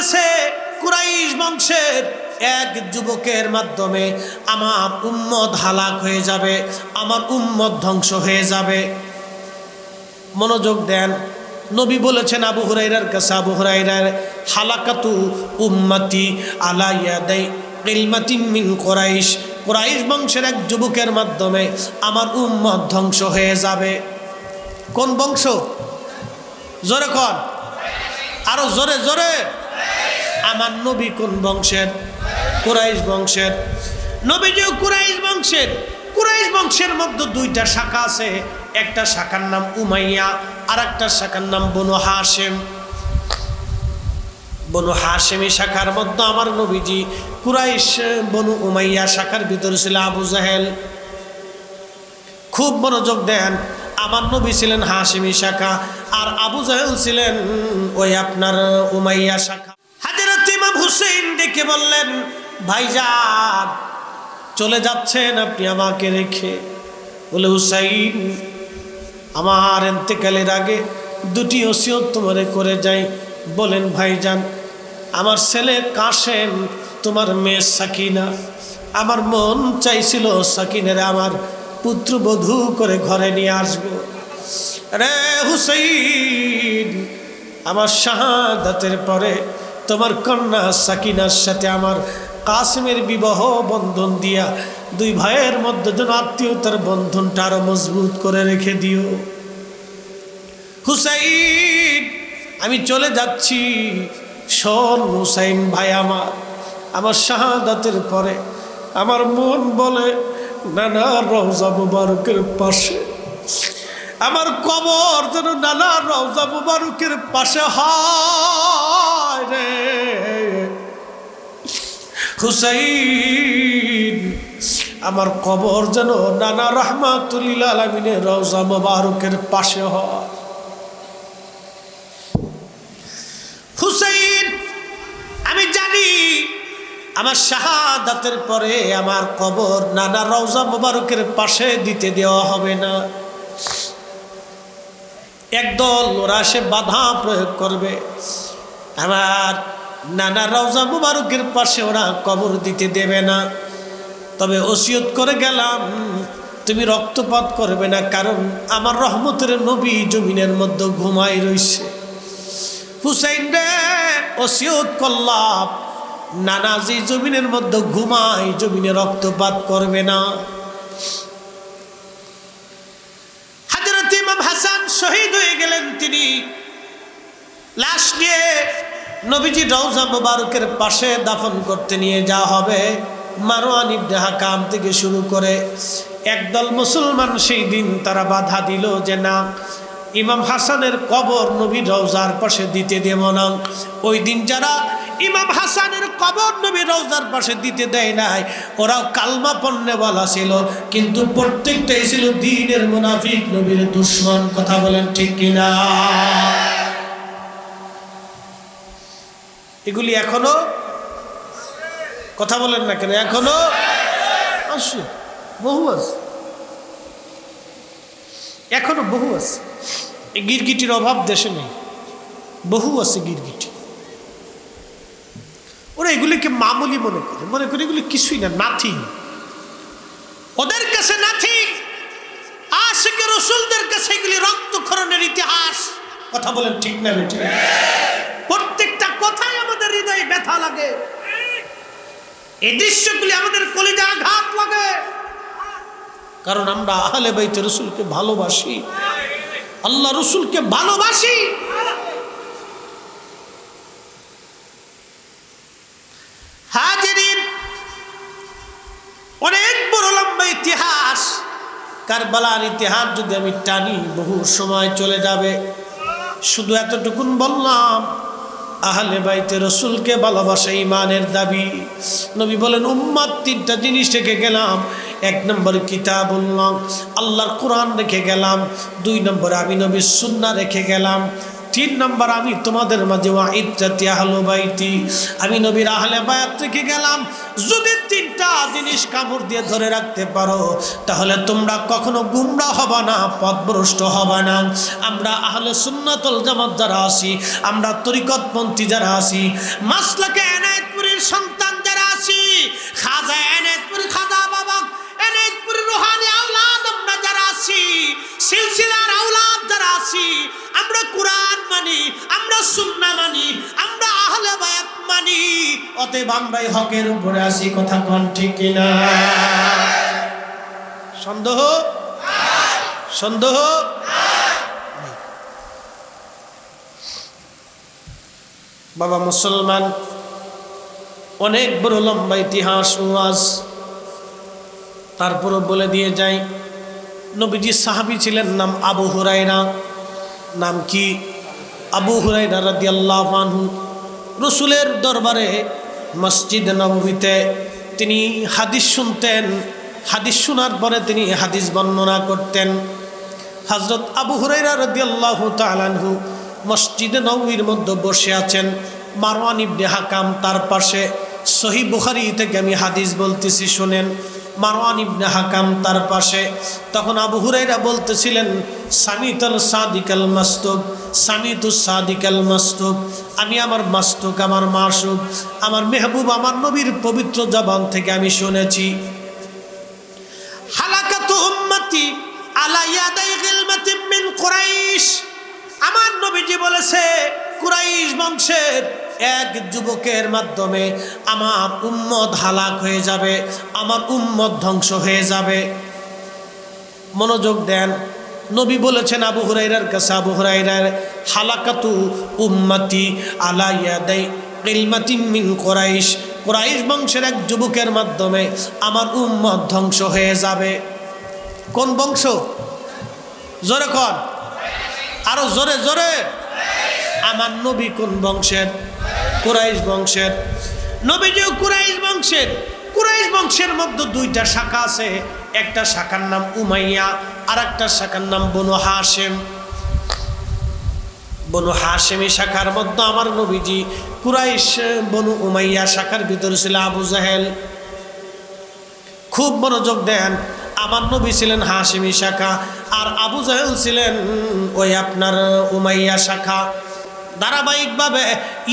বলেছে কুরাইশ বংশের এক যুবকের মাধ্যমে আমার উম্মত হালাক হয়ে যাবে, আমার উম্মত ধ্বংস হয়ে যাবে। মনোযোগ দেন। নবী বলেছেন, আবু হুরাইরার কাছে, আবু হুরাইরার হালাকাতু উম্মতি আলা ইয়াদাই ইলমাতিন মিন কোরাইশ। কোরাইশ বংশের এক যুবকের মাধ্যমে আমার উম্মত ধ্বংস হয়ে যাবে। কোন বংশ? জোরে কন। আরও জোরে জোরে। আমার নবী কোন বংশের? কুরাইশ বংশের। নবীজি কুরাইশ বংশের। কুরাইশ বংশের মধ্যে দুইটা শাখা আছে। একটা শাখার নাম উমাইয়া আর একটা শাখার নাম বনু হাসেম বনু হাসেমি শাখার মধ্যে আমার নবীজি কুরাইশ, বনু উমাইয়া শাখার ভিতরে ছিল আবু জাহেল। খুব মনোযোগ দেন। আমার নবী ছিলেন হাসিমি শাখা, আর আবু জাহেল ছিলেন ওই আপনার উমাইয়া শাখা। ইমাম হুসেন ডেকে বললেন, ভাইজান, চলে যাচ্ছেন আপনি আমাকে রেখে। বলে, হুসাইন, আমার এতেকালের আগে দুটি ওসিয়ত তোমারে করে যাই। বলেন, ভাইজান, আমার ছেলে কাশেম, তোমার মেয়ে সাকিনা। আমার মন চাইছিল সাকিনের আমার পুত্রবধূ করে ঘরে নিয়ে আসব। রে হুসাইন, আমার শাহাদাতের পরে তোমার কন্যা সাকিনার সাথে আমার কাসিমের বিবাহ বন্ধন দিয়া দুই ভাইয়ের মধ্যে যেন আত্মীয়তার বন্ধনটা আরও মজবুত করে রেখে দিও। হুসাইন, আমি চলে যাচ্ছি। শোন হুসাইন ভাই আমার আমার শাহাদাতের পরে আমার মন বলে, নানা রওজা মুবারকের পাশে। আমার কবর যেন নানা রওজা মুবারকের পাশে হয়। রে। হুসাইন, আমার কবর যেন নানা রহমাতুল্লিল রওজা মুবারকের পাশে হয়। হুসাইন, আমি জানি আমার শাহাদাতের পরে আমার কবর নানা রওজা মোবারকের পাশে দিতে দেওয়া হবে না। একদল ওরা সে বাধা প্রয়োগ করবে। আমার নানা রওজা মুবারকের পাশে ওরা কবর দিতে দেবে না। তবে ওসিয়ত করে গেলাম, তুমি রক্তপাত করবে না, কারণ আমার রহমতের নবী জমিনের মধ্যে ঘুমাই রইছে। হুসাইন রে, ওসিয়ত করলাম, নানা যে জমিনের মধ্যে ঘুমাই জমিনে রক্তপাত করবে না। হাজরত ইমাম হাসান শহীদ হয়ে গেলেন তিনি। লাশ নিয়ে নবীজি রওজা মোবারকের পাশে দাফন করতে নিয়ে যাওয়া হবে। মারোয়ান ইবনে হাকাম থেকে শুরু করে একদল মুসলমান সেই দিন তারা বাধা দিল যে, না, ইমাম হাসানের কবর নবী রওজার পাশে দিতে দেব না। ওই দিন যারা ইমাম হাসানের কবর নবী রওজার পাশে দিতে দেয় নাই, ওরাও কালমা পণ্যে বলা ছিল। কিন্তু প্রত্যেকটাই ছিল দিনের মুনাফিক, নবীর দুশ্মন। কথা বলেন ঠিক কিনা? এগুলি এখনও? কথা বলেন না কেন, এখনও? আসে বহু আছে। এখনও বহু আছে। এই গিরগিটির অভাব দেশে নেই। বহু আছে গিরগিটি। ওরা এগুলিকে মামুলি মনে করে। মনে করে এগুলি কিছুই না, নাথিং। ওদের কাছে নাথিং। আশেকে রসুলদের কাছে এগুলি রক্তক্ষরণের ইতিহাস। কথা বলেন ঠিক না বেটি ব্যথা লাগে। এই দৃশ্যগুলি আমাদের কলিজা আঘাত লাগে। কারণ আমরা আহলে বাইতে রসুলকে ভালোবাসি। আল্লাহ রসুলকে ভালোবাসি। অনেক বড় লম্বা ইতিহাস। কারবালার ইতিহাস যদি আমি টানি, বহু সময় চলে যাবে। শুধু এতটুকুন বললাম। আহলে বাইতে রসুলকে ভালোবাসা ইমানের দাবি। নবী বলেন, উম্মাদ তিনটা জিনিস রেখে গেলাম। এক নম্বর কিতাব বললাম আল্লাহর কোরআন রেখে গেলাম। দুই নম্বর আমি নবীর সুন্না রেখে গেলাম। তিন নম্বর আমি তোমাদের মাঝে ওয়াইদাতি আহলো বাইতি। আমি নবীর আহলে বায়াত রেখে গেলাম। যদি তিনটা জিনিস কামড় দিয়ে ধরে রাখতে পারো, তাহলে তোমরা কখনো গুমরা হবে না, পথভ্রষ্ট হবে না। আমরা আহলে সুন্নাতুল জামাত যারা আছি, আমরা তরিকতপন্থী যারা আছি, মাসলাকে এনায়েতপুরের সন্তান যারা আছি, খাজা এনায়েতপুর খাজা বাবা, এনায়েতপুরের রোহানি আওলাদ আমরা যারা আছি, সিলসিলার আওলাদ যারা আছি, আমরা কোরআন মানি, আমরা সুন্নাহ মানি হকের আছি কথা কোন বাবা মুসলমান, অনেক বড় লম্বা ইতিহাস ওয়াজ তারপরও বলে দিয়ে যাই নবীজি সাহাবি ছিলেন নাম আবু হুরাইরা নাম কি? আবু হুরাইরা রাদি আল্লাহ আনহু। রসুলের দরবারে মসজিদ নবমীতে তিনি হাদিস শুনতেন। হাদিস শোনার পরে তিনি হাদিস বর্ণনা করতেন। হজরত আবু হুরাইরা রদি আল্লাহ তালানহু মসজিদে নবমীর মধ্যে বসে আছেন। মারওয়ান ইবনে হাকাম তার পাশে সহি বুখারি থেকে আমি হাদিস বলতেছি, শোনেন। মারওয়ান ইবনে হাকাম তার পাশে। তখন আবু হুরাইরা বলতেছিলেন, সামিতাল সাদিকাল মাস্তুক সামিতু সাদিকাল মাস্তুক, আমি আমার মাস্তুক, আমার মাসুক, আমার মেহবুব, আমার নবীর পবিত্র জবান থেকে আমি শুনেছি। হালাকাতু উম্মতি আলা ইয়াদাই গিলমাতিন মিন কুরাইশ। আমার নবীজি বলেছে, কুরাইশ বংশের এক যুবকের মাধ্যমে আমার উম্মত হালাক হয়ে যাবে, আমার উম্মত ধ্বংস হয়ে যাবে। মনোযোগ দেন। নবী বলেছেন, আবু হুরাইরার কাছে, আবু হুরাইরার হালাকাতু উম্মাতি আলা ইয়াদাই ইলমাতিন মিন কুরাইশ। কুরাইশ বংশের এক যুবকের মাধ্যমে আমার উম্মত ধ্বংস হয়ে যাবে। কোন বংশ? জোরে কন। আরও জোরে জোরে। আমার নবী কোন বংশের? কুরাইশ বংশের। নবীজিও কুরাইশ বংশের। কুরাইশ বংশের মধ্যে দুইটা শাখা আছে। একটা শাখার নাম উমাইয়া আর একটা শাখার নাম বনু হাসেম বনু হাসেমি শাখার মধ্যে আমার নবীজি কুরাইশ, বনু উমাইয়া শাখার ভিতরে ছিল আবু জাহেল। খুব মনোযোগ দেন। আমার নবী ছিলেন হাসিমি শাখা, আর আবু জাহেল ছিলেন ওই আপনার উমাইয়া শাখা। ধারাবাহিকভাবে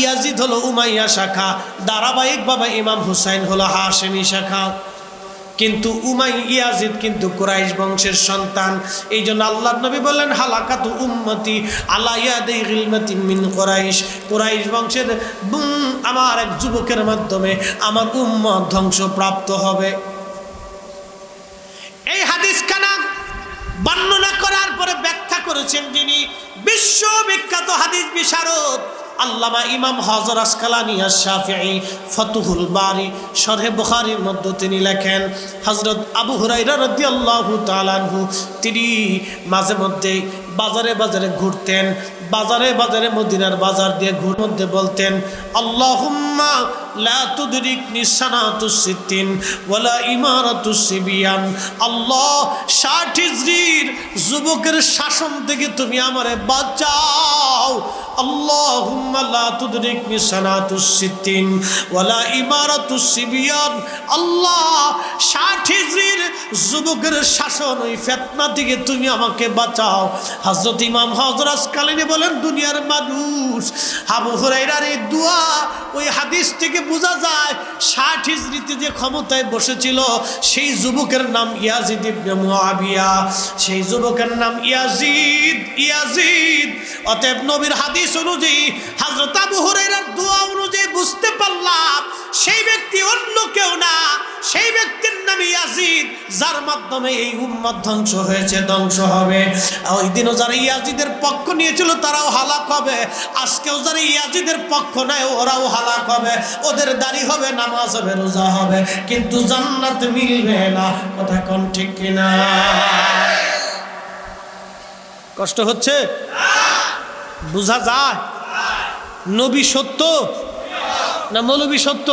ইয়াজিদ হলো উমাইয়া শাখা, ধারাবাহিকভাবে ইমাম হুসাইন হলো হাসিমি শাখা। কিন্তু উমাই ইয়াজিদ কিন্তু কুরাইশ বংশের সন্তান। এই জন্য আল্লাহ নবী বললেন, হালাকাতু উম্মতি আলা ইয়াদি গিলমাতি মিন কুরাইশ। কুরাইশ বংশের আমার এক যুবকের মাধ্যমে আমার উম্মত ধ্বংসপ্রাপ্ত হবে। এই হাদিস খানা বর্ণনা করার পরে ব্যাখ্যা করেছেন বিশ্ববিখ্যাত হাদিস বিশারদ আল্লামা ইমাম হজর আসকালানি শাফি ফতুহুল বারি শরহে বুহারির মধ্য তিনি লেখেন হজরত আবু হুরাইরা তালানহু তাআলাহু তিনি মাঝে মধ্যে বাজারে বাজারে ঘুরতেন, বাজারে বাজারে মদিনার বাজার দিয়ে ঘুর মধ্যে বলতেন, আল্লাহুম্মা লা তুদরিকনি সানাতুস সিদ্দিন ওয়ালা ইমারাতুস সিবিয়ান। আল্লাহ ষাট হিজরির যুবকের শাসন থেকে তুমি আমারে বাঁচাও। আল্লাহুম্মা লা তুদরিকনি সানাতুস সিদ্দিন ওয়ালা ইমারাতুস সিবিয়ান। আল্লাহ ষাট হিজরির যুবকের শাসন, ওই ফেতনা থেকে তুমি আমাকে বাঁচাও। হজরত ইমাম হজরত কালিনী বলেন, দুনিয়ার মানুষ হাবু হুরাইরার এই দোয়া, ওই হাদিস থেকে বোঝা যায়, ষাট হিজড়িতে যে ক্ষমতায় বসেছিল। সেই যুবকের নাম ইয়াজিদ ইবনে মুআবিয়া। সেই যুবকের নাম ইয়াজিদ ইয়াজিদ। অতএব নবীর হাদিস অনুযায়ী হযরত আবু হুরাইরার দোয়া বুঝতে পারলাম সেই ব্যক্তি অন্য কেউ না। সেই ব্যক্তির নাম ইয়াজিদ, যার মাধ্যমে এই উম্মত ধ্বংস হয়েছে, ধ্বংস হবে। ওই দিনও যারা ইয়াজিদের পক্ষ নিয়েছিল, তারাও হালাক হবে। আজকেও যারা ইয়াজিদের পক্ষ নেয় ওরাও হালাক হবে। ওদের দাড়ি হবে, নামাজ হবে, রোজা হবে। কিন্তু জান্নাত মিলবে না। কথা কোন ঠিক কিনা? কষ্ট হচ্ছে? বোঝা যায়? নবী সত্য না মৌলবী সত্য?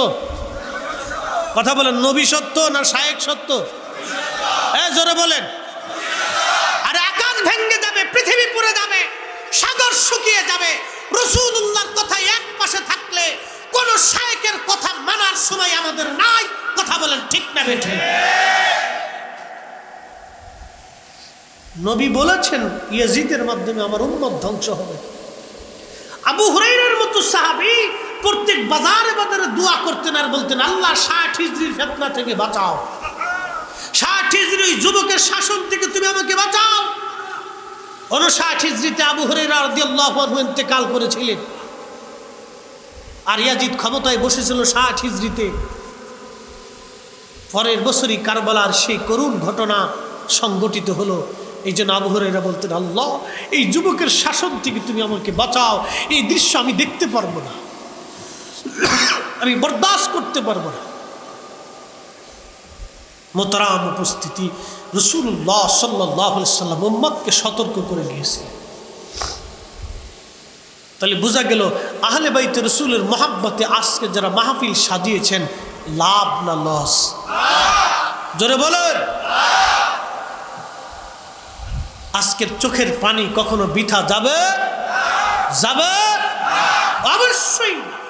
কথা বলেন, নবী সত্য না শায়েক সত্য? হ্যাঁ জোরে বলেন। আর আকাশ ভেঙে যাবে, পৃথিবী পুড়ে যাবে, সাগর শুকিয়ে যাবে। রসুল্লাহর কথা এক পাশে থাকলে কোন শায়েকের কথা মানার সময় আমাদের নাই। কথা বলেন ঠিক না বেঠে? নবী বলেছেন, ইয়াজিদের মাধ্যমে আমার উন্মত ধ্বংস হবে। আবু হুরাইরের মতো সাহাবি বাজারে বাজারে দোয়া করতেন আর বলতেন, আল্লাহ, ষাট হিজড়ির ফেতনা থেকে বাঁচাও। ষাট হিজড়ি যুবকের শাসন থেকে তুমি আমাকে বাঁচাও। উনষাট হিজড়িতে আবু ইন্তেকাল করেছিলেন। আর ইয়াজিদ ক্ষমতায় বসেছিল ষাট হিজড়িতে। পরের বছরই কারবালার সেই করুণ ঘটনা সংগঠিত হলো। এই জন্য আবু হুরাইরা বলতেন, আল্লাহ, এই যুবকের শাসন থেকে তুমি আমাকে বাঁচাও। এই দৃশ্য আমি দেখতে পারব না। আমি বরদাস্ত করতে পারব না। মোতারাম উপস্থিতি রসুল্লাহ সাল্লাহ সাল্লাম মোহাম্মদকে সতর্ক করে দিয়েছে। তাহলে বোঝা গেল, আহলে বাইতে রসুলের মহাব্বতে আজকে যারা মাহফিল সাজিয়েছেন, লাভ না লস? জোরে বলেন। আজকের চোখের পানি কখনো বিথা যাবে? যাবে? অবশ্যই। না।